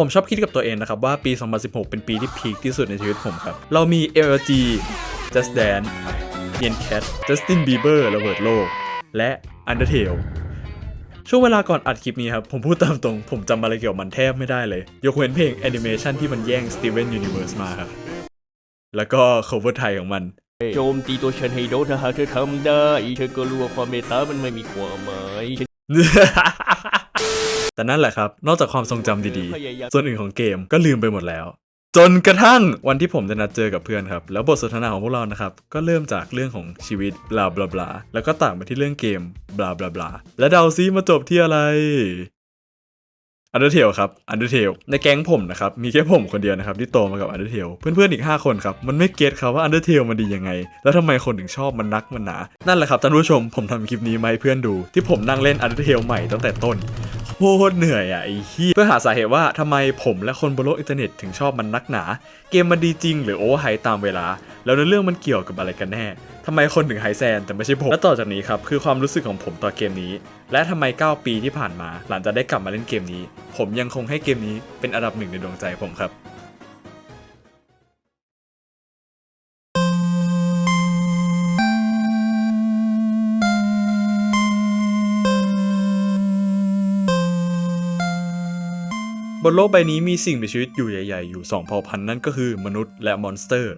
ผมชอบคิดกับตัวเองนะครับว่าปี 2016 เป็นปีที่พีคที่สุดในชีวิตผมครับ เรามี LG Just Dance เ e ียนแคท Justin Bieber ระเบิดโลก และ Undertale ช่วงเวลาก่อนอัดคลิปนี้ครับ ผมพูดตามตรง ผมจำอะไรเกี่ยวกับมันแทบไม่ได้เลย ยกเว้นเพลงแอนิเมชันที่มันแย่ง Steven Universe มาครับ แล้วก็ cover ไทยของมัน โจมตีตัวฉันให้โดนถ้าหากเธอทำได้ เธอก็รู้ว่าความเมตตามันไม่มีความหมาย แต่นั่นแหละครับ นอกจากความทรงจำดีพยายามๆส่วนอื่นของเกมก็ลืมไปหมดแล้ว จนกระทั่งวันที่ผมจะนัดเจอกับเพื่อนครับ แล้วบทสนทนาของพวกเรานะครับ ก็เริ่มจากเรื่องของชีวิตบลาบลาบลาแล้วก็ต่างไปที่เรื่องเกมบลาบลาบลาและเดาซิมาจบที่อะไรอันเดอร์เทลครับอันเดอร์เทลในแก๊งผมนะครับ มีแค่ผมคนเดียวนะครับ ที่โตมากับอันเดอร์เทลเพื่อนๆอีก 5 คนครับ มันไม่เก็ตครับว่าอันเดอร์เทลมันดียังไง แล้วทำไมคนถึงชอบมันนักมันหนา นั่นแหละครับท่านผู้ชมผมทำคลิปนี้มาให้เพื่อนดู ที่ผมนั่งเล่นอันเดอร์เทลใหม่ตั้งแต่ต้นโค ตรเหนื่อยอะไอ้ขี้ยเพื่อหาสาเหตุว่าทำไมผมและคนบนโลกอินเทอร์เน็ตถึงชอบมันนักหนา เกมมันดีจริงหรือโอเวอร์ไฮตามเวลา แล้วในเรื่องมันเกี่ยวกับอะไรกันแน่ทำไมคนถึงไฮแซนแต่ไม่ใช่ผม และต่อจากนี้ครับคือความรู้สึกของผมต่อเกมนี้ และทำไม 9 ปีที่ผ่านมา หลังจากได้กลับมาเล่นเกมนี้ ผมยังคงให้เกมนี้เป็นอันดับหนึ่งในดวงใจผมครับ นโลกใบนี้มีสิ่งมีชีวิตอยู่ใหญ่ๆ อยู่สองเผ่าพันธุ์นั่นก็คือมนุษย์และมอนสเตอร์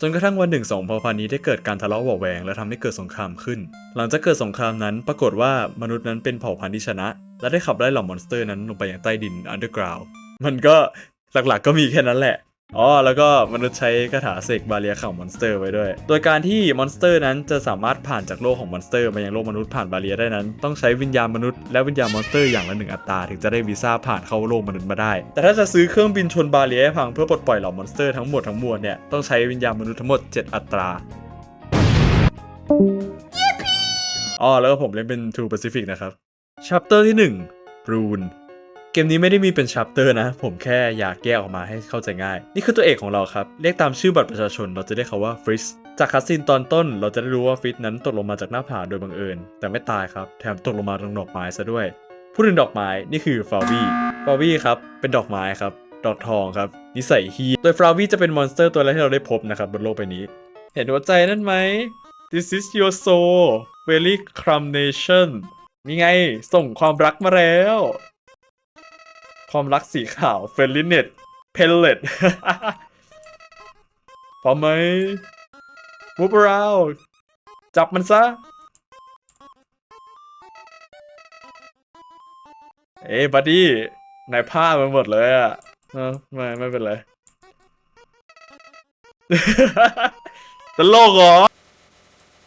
จนกระทั่งวันหนึ่งสองเผ่าพันธุ์นี้ได้เกิดการทะเลาะเบาะแวงและทำให้เกิดสงครามขึ้น หลังจากเกิดสงครามนั้นปรากฏว่ามนุษย์นั้นเป็นเผ่าพันธุ์ที่ชนะ และได้ขับไล่เหล่ามอนสเตอร์นั้นลงไปยังใต้ดินอันเดอร์กราวมันก็หลักๆก็มีแค่นั้นแหละ อ๋อแล้วก็มนุษย์ใช้คาถาเสกบาเรียขังมอนสเตอร์ไว้ด้วย โดยการที่มอนสเตอร์นั้นจะสามารถผ่านจากโลกของมอนสเตอร์มายังโลกมนุษย์ผ่านบาเรียได้นั้น ต้องใช้วิญญาณมนุษย์และวิญญาณมอนสเตอร์อย่างละหนึ่งอัตราถึงจะได้วีซ่าผ่านเข้าโลกมนุษย์มาได้ แต่ถ้าจะซื้อเครื่องบินชนบาเรียให้พังเพื่อปลดปล่อยเหล่ามอนสเตอร์ทั้งหมดทั้งมวลเนี่ยต้องใช้วิญญาณมนุษย์ทั้งหมด 7 อัตราอ๋อแล้วก็ผมเล่นเป็น True Pacific นะครับ Chapter ที่1 Rune เกมนี้ไม่ได้มีเป็นชัปเตอร์นะ ผมแค่อยากแยกออกมาให้เข้าใจง่าย นี่คือตัวเอกของเราครับ เรียกตามชื่อบัตรประชาชน เราจะได้เขาว่าฟริสจากคัสซินตอนต้น เราจะได้รู้ว่าฟริสนั้นตกลงมาจากหน้าผาโดยบังเอิญ แต่ไม่ตายครับ แถมตกลงมาตรงดอกไม้ซะด้วย พูดถึงดอกไม้นี่คือฟลาวี่ฟลาวี่ครับ เป็นดอกไม้ครับ ดอกทองครับ นิสัยฮีโดยฟลาวี่จะเป็นมอนสเตอร์ตัวแรกที่เราได้พบนะครับบนโลกใบนี้ เห็นหัวใจนั่นไหม This is your soul very carnation นี่ไง ส่งความรักมาแล้ว ความรักสีขาวเฟรนลิเน็ตเพลเลตพร้อมไหมมูฟเราจับมันซะ เอ้บัดดี้นายพลาดมาหมดเลยอะไม่ไม่เป็นไรตลกเหรอ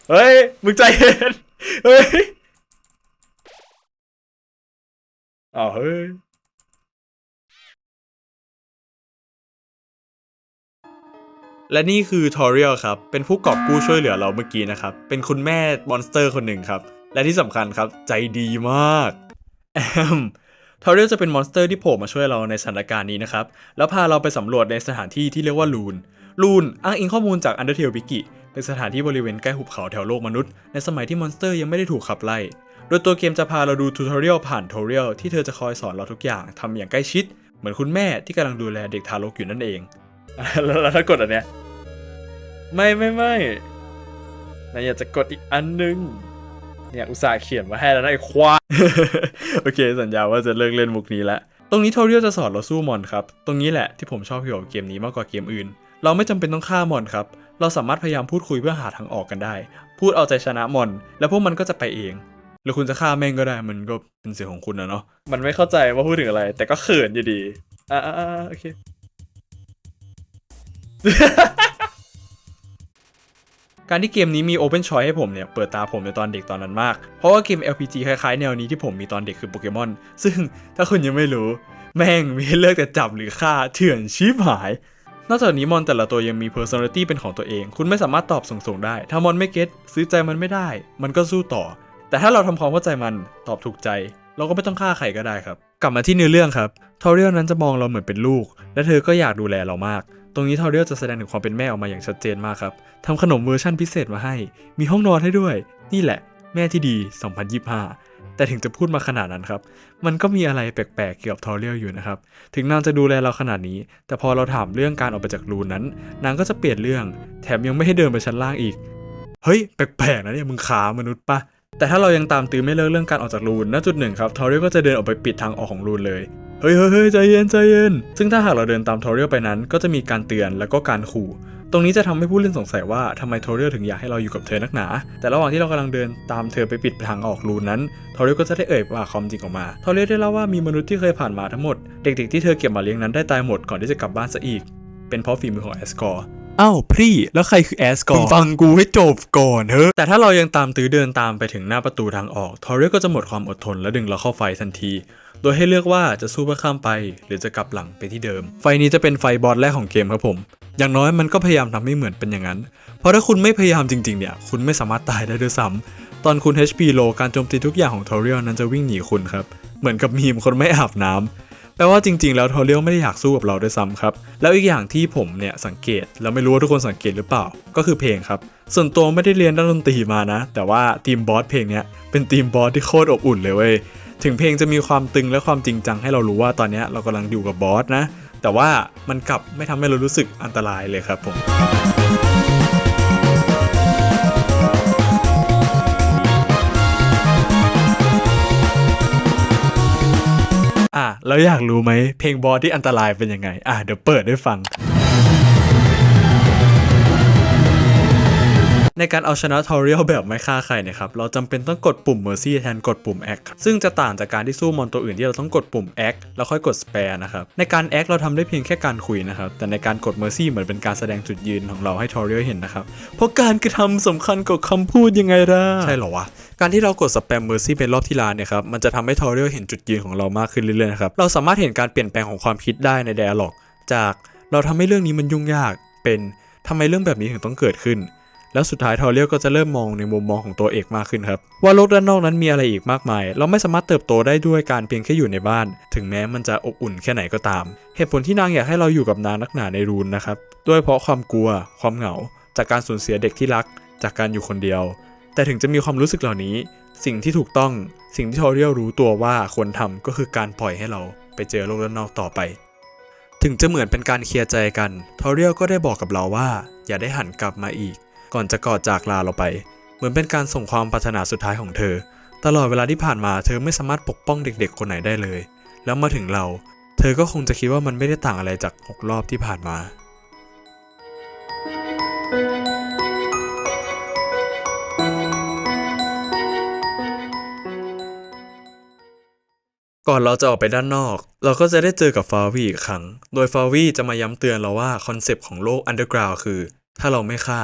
เฮ้ย มึงใจเย็น เฮ้ยอ้าวเฮ้ย และนี่คือทอริ l ครับ เป็นผู้กอบกู้ช่วยเหลือเราเมื่อกี้นะครับ เป็นคุณแม่มอนสเตอร์คนหนึ่งครับ และที่สำคัญครับใจดีมากแอมทอริ l จะเป็นมอนสเตอร์ที่โผล่มาช่วยเราในสถานการณ์นี้นะครับ แล้วพาเราไปสำรวจในสถานที่ที่เรียกว่าลูน ลูนอ้างอิงข้อมูลจาก Undertale Wiki เป็นสถานที่บริเวณใกล้หุบเขาแถวโลกมนุษย์ ในสมัยที่มอนสเตอร์ยังไม่ได้ถูกขับไล่ โดยตัวเกมจะพาเราดูทูตอเรียลผ่านทอเรียลที่เธอจะคอยสอนเราทุกอย่างทำอย่างใกล้ชิด เหมือนคุณแม่ที่กำลังดูแลเด็กทารกอยู่นั่นเอง แล้วถ้ากดอันเนี้ย ไม่ไม่ไม่นายอยากจะกดอีกอันนึง เนี่ยอุตส่าห์เขียนมาให้แล้วนะไอ้ควายโอเค สัญญาว่าจะเลิกเล่นมุกนี้แล้วตรงนี้ทอเรียลจะสอนเราสู้มอนครับ ตรงนี้แหละที่ผมชอบเกี่ยวกับเกมนี้มากกว่าเกมอื่น เราไม่จำเป็นต้องฆ่ามอนครับ เราสามารถพยายามพูดคุยเพื่อหาทางออกกันได้ พูดเอาใจชนะมอน แล้วพวกมันก็จะไปเองหรือคุณจะฆ่าแม่งก็ได้มันก็เป็นเสียงของคุณนะเนาะมันไม่เข้าใจว่าพูดถึงอะไร แต่ก็เขินอยู่ดีอ่าอ่าโอเค การที่เกมนี้มี Open Choice ให้ผมเนี่ยเปิดตาผมในตอนเด็กตอนนั้นมาก เพราะว่าเกม RPG คล้ายๆ แนวนี้ที่ผมมีตอนเด็กคือโปเกมอน ซึ่งถ้าคุณยังไม่รู้ แม่งมีเลือกแต่จับหรือฆ่าเถื่อนชิบหาย นอกจากนี้มอนแต่ละตัวยังมี personality เป็นของตัวเอง คุณไม่สามารถตอบส่งๆได้ ถ้ามอนไม่เก็ตซื้อใจมันไม่ได้ มันก็สู้ต่อ แต่ถ้าเราทำความเข้าใจมันตอบถูกใจ เราก็ไม่ต้องฆ่าใครก็ได้ครับ กลับมาที่เนื้อเรื่องครับทอเรียลนั้นจะมองเราเหมือนเป็นลูก และเธอก็อยากดูแลเรามาก ตรงนี้ทอเรียลจะแสดงถึงความเป็นแม่ออกมาอย่างชัดเจนมากครับทำขนมเวอร์ชั่นพิเศษมาให้ มีห้องนอนให้ด้วย นี่แหละ แม่ที่ดี 2025 แต่ถึงจะพูดมาขนาดนั้นครับ มันก็มีอะไรแปลกๆเกี่ยวกับทอเรียลอยู่นะครับ ถึงนางจะดูแลเราขนาดนี้ แต่พอเราถามเรื่องการออกไปจากรูนนั้น นางก็จะเปลี่ยนเรื่อง แถมยังไม่ให้เดินไปชั้นล่างอีก เฮ้ย แปลกๆนะเนี่ยมึงขามนุษย์ปะแต่ถ้าเรายังตามตื้อไม่เลิกเรื่องการออกจากรูนณจุดหนึ่งครับทอเรียลก็จะเดินออกไปปิดทางออกของรูนเลย เฮ้ยเฮ้ยเฮ้ยใจเย็นใจเย็น ซึ่งถ้าหากเราเดินตามทอเรียลไปนั้น ก็จะมีการเตือนแล้วก็การขู่ ตรงนี้จะทำให้ผู้เล่นสงสัยว่าทำไมทอเรียลถึงอยากให้เราอยู่กับเธอนักหนา แต่ระหว่างที่เรากำลังเดินตามเธอไปปิดทางออกรูนนั้นทอเรียลก็จะได้เอ่ยปากความจริงออกมาทอเรียลได้เล่าว่ามีมนุษย์ที่เคยผ่านมาทั้งหมด เด็กๆที่เธอเก็บมาเลี้ยงนั้นได้ตายหมดก่อนที่จะกลับบ้านซะอีก เป็นเพราะฝีมือของแอสกอร์อ้าวพี่แล้วใครคือแอสกอร์ฟังกูให้จบก่อนเถอะแต่ถ้าเรายังตามตื้อเดินตามไปถึงหน้าประตูทางออก ทอเรียลก็จะหมดความอดทนและดึงเราเข้าไฟทันที โดยให้เลือกว่าจะสู้เพื่อข้ามไป หรือจะกลับหลังไปที่เดิม ไฟนี้จะเป็นไฟบอสแรกของเกมครับผม อย่างน้อยมันก็พยายามทำให้เหมือนเป็นอย่างนั้น เพราะถ้าคุณไม่พยายามจริงๆเนี่ย คุณไม่สามารถตายได้ด้วยซ้ำตอนคุณ HP low การโจมตีทุกอย่างของทอเรียลนั้นจะวิ่งหนีคุณครับ เหมือนกับมีมคนไม่อาบน้ำแปลว่าจริงๆ แล้วทอเรียลไม่ได้อยากสู้กับเราด้วยซ้ำครับ แล้วอีกอย่างที่ผมเนี่ยสังเกต แล้วไม่รู้ว่าทุกคนสังเกตหรือเปล่า ก็คือเพลงครับ ส่วนตัวไม่ได้เรียนด้านดนตรีมานะ แต่ว่าทีมบอสเพลงเนี้ยเป็นทีมบอสที่โคตรอบอุ่นเลยเว้ย ถึงเพลงจะมีความตึงและความจริงจังให้เรารู้ว่าตอนนี้เรากำลังอยู่กับบอสนะ แต่ว่ามันกลับไม่ทำให้เรารู้สึกอันตรายเลยครับผมอะแล้วอยากรู้ไหมเพลงบอสที่อันตรายเป็นยังไง อะเดี๋ยวเปิดให้ฟัง ในการเอาชนะทอรียลแบบไม่ฆ่าใครนะครับ เราจำเป็นต้องกดปุ่ม Mercy แทนกดปุ่ม Act ซึ่งจะต่างจากการที่สู้มอนตัวอื่นที่เราต้องกดปุ่ม Act แล้วค่อยกด Spare นะครับ ในการ Act เราทำได้เพียงแค่การคุยนะครับ แต่ในการกด Mercy เหมือนเป็นการแสดงจุดยืนของเราให้ทอรียลเห็นนะครับ เพราะการกระทำสำคัญกว่าคำพูดยังไงล่ะ ใช่เหรอวะ การที่เรากด Spam Mercy เป็นรอบที่ร้านเนี่ยครับ มันจะทำให้ทอรียลเห็นจุดยืนของเรามากขึ้นเรื่อยๆนะครับ เราสามารถเห็นการเปลี่ยนแปลงของความคิดได้ใน Dialog จากเราทำให้เรื่องนี้มันยุ่งยากเป็นทำไมเรื่องแบบนี้ถึงต้องเกิดขึ้น แล้วสุดท้ายทอเรียลก็จะเริ่มมองในมุมมองของตัวเอกมากขึ้นครับ ว่าโลกด้านนอกนั้นมีอะไรอีกมากมาย เราไม่สามารถเติบโตได้ด้วยการเพียงแค่อยู่ในบ้าน ถึงแม้มันจะอบอุ่นแค่ไหนก็ตาม เหตุผลที่นางอยากให้เราอยู่กับนางนักหนาในรูนนะครับด้วยเพราะความกลัว ความเหงา จากการสูญเสียเด็กที่รัก จากการอยู่คนเดียว แต่ถึงจะมีความรู้สึกเหล่านี้ สิ่งที่ถูกต้อง สิ่งที่ทอเรียลรู้ตัวว่าควรทำก็คือการปล่อยให้เราไปเจอโลกด้านนอกต่อไป ถึงจะเหมือนเป็นการเคลียร์ใจกัน ทอเรียลก็ได้บอกกับเราว่า อย่าได้หันกลับมาอีก ก่อนจะกอดจากลาเราไป เหมือนเป็นการส่งความปรารถนาสุดท้ายของเธอ ตลอดเวลาที่ผ่านมาเธอไม่สามารถปกป้องเด็กๆ คนไหนได้เลย แล้วมาถึงเรา เธอก็คงจะคิดว่ามันไม่ได้ต่างอะไรจากหกรอบที่ผ่านมาก่อนเราจะออกไปด้านนอก เราก็จะได้เจอกับฟาวีอีกครั้ง โดยฟาวีจะมาย้ำเตือนเราว่าคอนเซปต์ของโลกอันเดอร์กราวคือ ถ้าเราไม่ฆ่า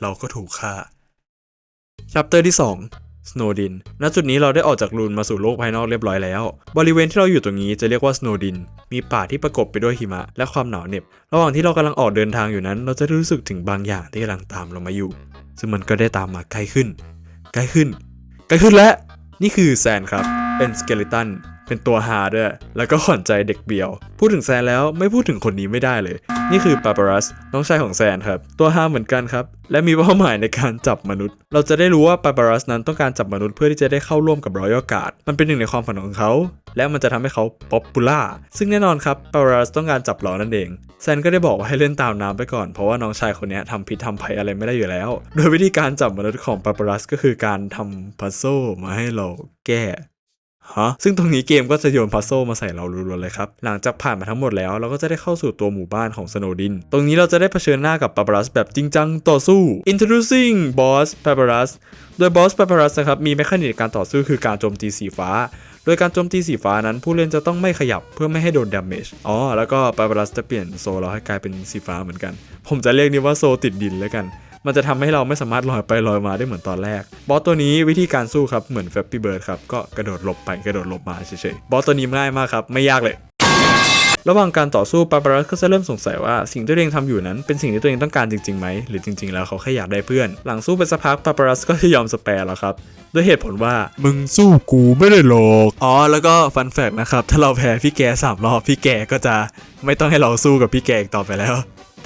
เราก็ถูกฆ่าชัปเตอร์ที่2 Snowdin ณจุดนี้เราได้ออกจากรูนมาสู่โลกภายนอกเรียบร้อยแล้ว บริเวณที่เราอยู่ตรงนี้จะเรียกว่า Snowdin มีป่าที่ประกบไปด้วยหิมะ และความหนาวเหน็บ ระหว่างที่เรากำลังออกเดินทางอยู่นั้น เราจะได้รู้สึกถึงบางอย่างที่กำลังตามเรามาอยู่ ซึ่งมันก็ได้ตามมาใกล้ขึ้น ใกล้ขึ้น ใกล้ขึ้นและ นี่คือแซนครับ เป็นสเกเลตัน เป็นตัวฮาด้วย แล้วก็ขวัญใจเด็กเบียว พูดถึงแซนแล้วไม่พูดถึงคนนี้ไม่ได้เลย นี่คือปาปารัส น้องชายของแซนครับ ตัวฮาเหมือนกันครับ และมีเป้าหมายในการจับมนุษย์ เราจะได้รู้ว่าปาปารัสนั้นต้องการจับมนุษย์เพื่อที่จะได้เข้าร่วมกับรอยัลกาดมันเป็นหนึ่งในความฝันของเขา และมันจะทำให้เขาป๊อปปูล่า ซึ่งแน่นอนครับปาปารัสต้องการจับเรานั่นเอง แซนก็ได้บอกว่าให้เล่นตามน้ำไปก่อน เพราะว่าน้องชายคนนี้ยทำผิดทำภัยอะไรไม่ได้อยู่แล้ว โดยวิธีการจับมนุษย์ของปาปารัสก็คือการทำพัซโซมาให้เราแก้ ฮะซึ่งตรงนี้เกมก็จะโยนพัซโซมาใส่เรารัวๆเลยครับ หลังจากผ่านมาทั้งหมดแล้ว เราก็จะได้เข้าสู่ตัวหมู่บ้านของสโนดิน ตรงนี้เราจะได้เผชิญหน้ากับปาปารัสแบบจริงจังต่อสู้ introducing boss ปาปารัสโดยบอสปาปารัสนะครับ มีแมคานิกการต่อสู้คือการโจมตีสีฟ้า โดยการโจมตีสีฟ้านั้นผู้เล่นจะต้องไม่ขยับเพื่อไม่ให้โดนดาเมจอ๋อแล้วก็ปาปารัสจะเปลี่ยนโซเราให้กลายเป็นสีฟ้าเหมือนกัน ผมจะเรียกนี้ว่าโซติดดินแล้วกัน มันจะทำให้เราไม่สามารถลอยไปลอยมาได้เหมือนตอนแรก บอสตัวนี้วิธีการสู้ครับเหมือนแฟปปี้เบิร์ดครับก็กระโดดหลบไปกระโดดหลบมาเฉยๆบอสตัวนี้ง่ายมากครับไม่ยากเลยระหว่างการต่อสู้ปาปารัสก็จะเริ่มสงสัยว่าสิ่งที่ตัวเองทำอยู่นั้นเป็นสิ่งที่ตัวเองต้องการจริงๆไหมหรือจริงๆ แล้วเขาแค่อยากได้เพื่อน หลังสู้ไปสักพักปาปารัสก็จะยอมสแปร์แล้วครับ ด้วยเหตุผลว่ามึงสู้กูไม่ได้หรอกอ๋อแล้วก็ฟันแฟกนะครับ ถ้าเราแพ้พี่แกสามรอบพี่แกก็จะไม่ต้องให้เราสู้กับพี่แกอีกต่อไปแล้ว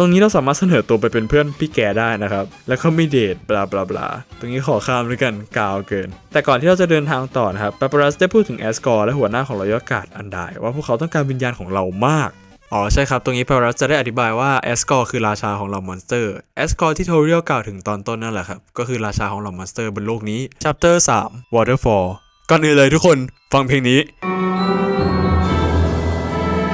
ตรงนี้เราสามารถเสนอตัวไปเป็นเพื่อนพี่แกได้นะครับ แล้วก็ไม่เดทบลาบลาบลาตรงนี้ขอข้ามด้วยกันกาวเกิน แต่ก่อนที่เราจะเดินทางต่อนะครับปาปารัสได้พูดถึงแอสกอร์และหัวหน้าของรอยกาดอันไดว่าพวกเขาต้องการวิญญาณของเรามากอ๋อใช่ครับ ตรงนี้พารัสจะได้อธิบายว่าแอสกอร์คือราชาของเหล่ามอนสเตอร์แอสกอร์ที่โทเรียลกล่าวถึงตอนต้นนั่นแหละครับ ก็คือราชาของเหล่ามอนสเตอร์บนโลกนี้ chapter 3 waterfall ก่อนอื่นเลยทุกคนฟังเพลงนี้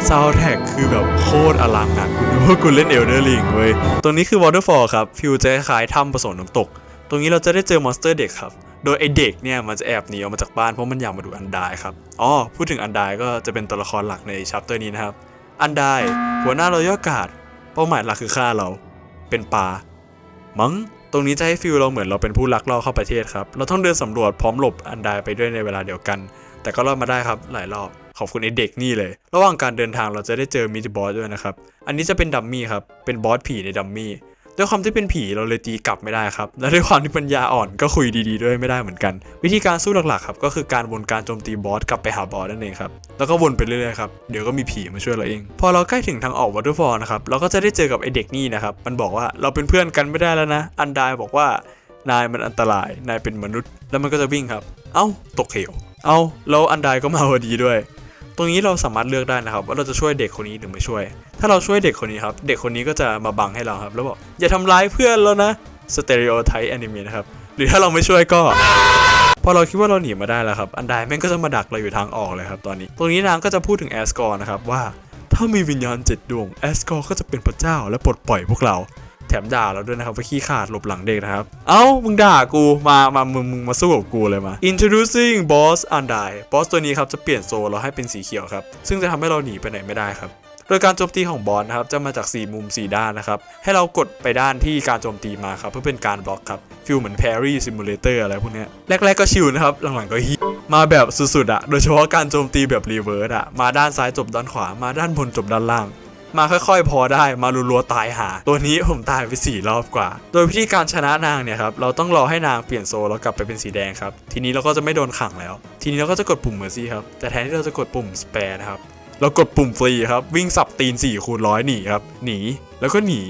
ซาวแท็กคือแบบโคตรอลังอะคุณ นึกคุณเล่นเอลเดอร์ลิงเว้ย ตรงนี้คือ waterfall ครับ ฟิวจะคล้ายถ้ำผสมน้ำตก ตรงนี้เราจะได้เจอมอนสเตอร์เด็กครับ โดยไอเด็กเนี่ยมันจะแอบหนีออกมาจากบ้านเพราะมันอยากมาดูอันดายครับ อ๋อ พูดถึงอันดายก็จะเป็นตัวละครหลักในชัปเตอร์นี้นะครับ อันดายหัวหน้ารอยกาดเป้าหมายหลักคือฆ่าเรา เป็นปลา มั้ง ตรงนี้จะให้ฟิลเราเหมือนเราเป็นผู้ลักลอบเข้าประเทศครับ เราต้องเดินสำรวจพร้อมหลบอันดายไปด้วยในเวลาเดียวกัน แต่ก็รอดมาได้ครับหลายรอบ ขอบคุณไอเด็กนี่เลย ระหว่างการเดินทางเราจะได้เจอมิดบอสด้วยนะครับ อันนี้จะเป็นดัมมี่ครับ เป็นบอสผีในดัมมี่ด้วยความที่เป็นผีเราเลยตีกลับไม่ได้ครับ และด้วยความที่ปัญญาอ่อนก็คุยดีๆ ด้วยไม่ได้เหมือนกัน วิธีการสู้หลักๆครับก็คือการวนการโจมตีบอสกลับไปหาบอสนั่นเองครับแล้วก็วนไปเรื่อยๆครับเดี๋ยวก็มีผีมาช่วยเราเอง พอเราใกล้ถึงทางออกวอเตอร์ฟอลนะครับเราก็จะได้เจอกับไอเด็กนี่นะครับมันบอกว่าเราเป็นเพื่อนกันไม่ได้แล้วนะ อันดายบอกว่านายมันอันตรายนายเป็นมนุษย์ แล้วมันก็จะวิ่งครับ เอ้าตกเหว เอ้าแล้วอันดายก็มาพอดีด้วย ตรงนี้เราสามารถเลือกได้นะครับ ว่าเราจะช่วยเด็กคนนี้หรือไม่ช่วย ถ้าเราช่วยเด็กคนนี้ครับเด็กคนนี้ก็จะมาบังให้เราครับแล้วบอกอย่าทำร้ายเพื่อนแล้วนะสเต r ริโอไทป์แอนิเมะนะครับหรือถ้าเราไม่ช่วยก็พอเราคิดว่าเราหนีมาได้แล้วครับ อันใดแม่งก็จะมาดักเราอยู่ทางออกเลยครับตอนนี้ ตรงนี้นางก็จะพูดถึงแอสกอร์นะครับว่า ถ้ามีวิญญาณเจ็ดดวงแอสกอร์ก็จะเป็นพระเจ้าและปลดปล่อยพวกเรา แถมด่าเราด้วยนะครับว่าขี้ขาดหลบหลังเด็กนะครับ เอ้า มึงด่ากู มา มา มึง มึงมาสู้กับกูเลยมา Introducing Boss Undyne บอสตัวนี้ครับจะเปลี่ยนโซเราให้เป็นสีเขียวครับ ซึ่งจะทำให้เราหนีไปไหนไม่ได้ครับ โดยการโจมตีของบอสนะครับจะมาจาก 4 มุม 4 ด้านนะครับ ให้เรากดไปด้านที่การโจมตีมาครับเพื่อเป็นการบล็อกครับ ฟิลเหมือน Parry Simulator อะไรพวกนี้แรกๆก็ชิลนะครับ หลังๆก็ฮิมาแบบสุดๆอะโดยเฉพาะการโจมตีแบบรีเวิร์สอะมาด้านซ้ายจบด้านขวา มาด้านบนจบด้านล่าง มาค่อยๆ พอได้มารัวๆตายหา ตัวนี้ผมตายไปสี่รอบกว่า โดยวิธีการชนะนางเนี่ยครับเราต้องรอให้นางเปลี่ยนโซลแล้วกลับไปเป็นสีแดงครับ ทีนี้เราก็จะไม่โดนขังแล้ว ทีนี้เราก็จะกดปุ่มเมอร์ซี่ครับแต่แทนที่เราจะกดปุ่มสเปร์นะครับเรากดปุ่มฟรีครับวิ่งสับตีน4คูณร้อยหนีครับหนีแล้วก็หนี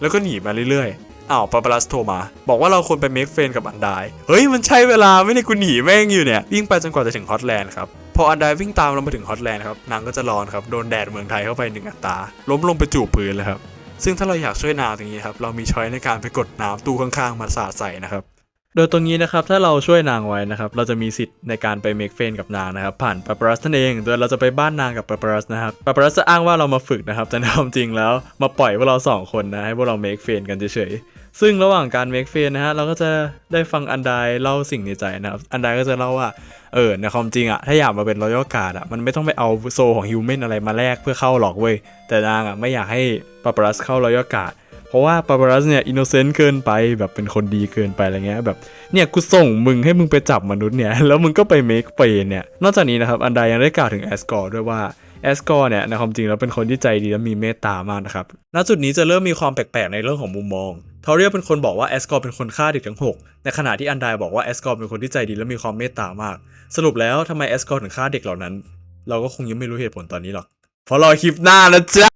แล้วก็หนีมาเรื่อยๆอ้าวปาปารัสโทรมา บอกว่าเราควรไปเมคเฟนกับอันไดเฮ้ยมันใช่เวลาไม่ได้กูหนีแม่งอยู่เนี่ยวิ่งไปจนกว่าจะถึงฮอตแลนด์ครับ พออันไดวิ่งตามเรามาถึงฮอตแลนด์ครับนางก็จะร้อนครับโดนแดดเมืองไทยเข้าไปหนึ่งอัตราล้มลงไปจูบพื้นเลยครับซึ่งถ้าเราอยากช่วยนางตรงนี้ครับเรามีช้อยในการไปกดน้ำตู้ข้างๆมาสาดใส่นะครับโดยตรงนี้นะครับถ้าเราช่วยนางไว้นะครับเราจะมีสิทธิ์ในการไปเมคเฟนกับนางนะครับผ่านปาปารัสนั่นเองโดยเราจะไปบ้านนางกับปาปารัสนะครับปาปารัสจะอ้างว่าเรามาฝึกนะครับแต่ในความจริงแล้วมาปล่อยพวกเราสองคนนะให้พวกเราเมคเฟนกันเฉยๆ ซึ่งระหว่างการเมคเฟนนะฮะเราก็จะได้ฟังอันไดเล่าสิ่งในใจนะครับ อันไดก็จะเล่าว่า เออในความจริงอะถ้าอยากมาเป็นรอยัลการ์ดอะมันไม่ต้องไปเอาโซของฮิวแมนอะไรมาแลกเพื่อเข้าหรอกเว้ย แต่นางอะไม่อยากให้ปาปารัสเข้ารอยัลการ์ดเพราะว่าปาปารัสเนี่ยอินโนเซนต์เกินไปแบบเป็นคนดีเกินไปอะไรเงี้ยแบบเนี่ยกูส่งมึงให้มึงไปจับมนุษย์เนี่ยแล้วมึงก็ไปเมคเฟนเนี่ยนอกจากนี้นะครับอันไดยังได้กล่าวถึงแอสกอร์ด้วยว่า แอสกอร์เนี่ยในความจริงแล้วเป็นคนที่ใจดีและมีเมตตามากนะครับ ณ จุดนี้จะเริ่มมีความแปลกๆในเรื่องของมุมมองทอเรียเป็นคนบอกว่าแอสกอร์เป็นคนฆ่าเด็กทั้ง 6 ในขณะที่อันไดบอกว่าแอสกอร์เป็นคนที่ใจดีและมีความเมตตามาก สรุปแล้วทำไมแอสกอร์ถึงฆ่าเด็กเหล่านั้น เราก็คงยังไม่รู้เหตุผลตอนนี้หรอกเพราะรอคลิปหน้านะจ๊ะ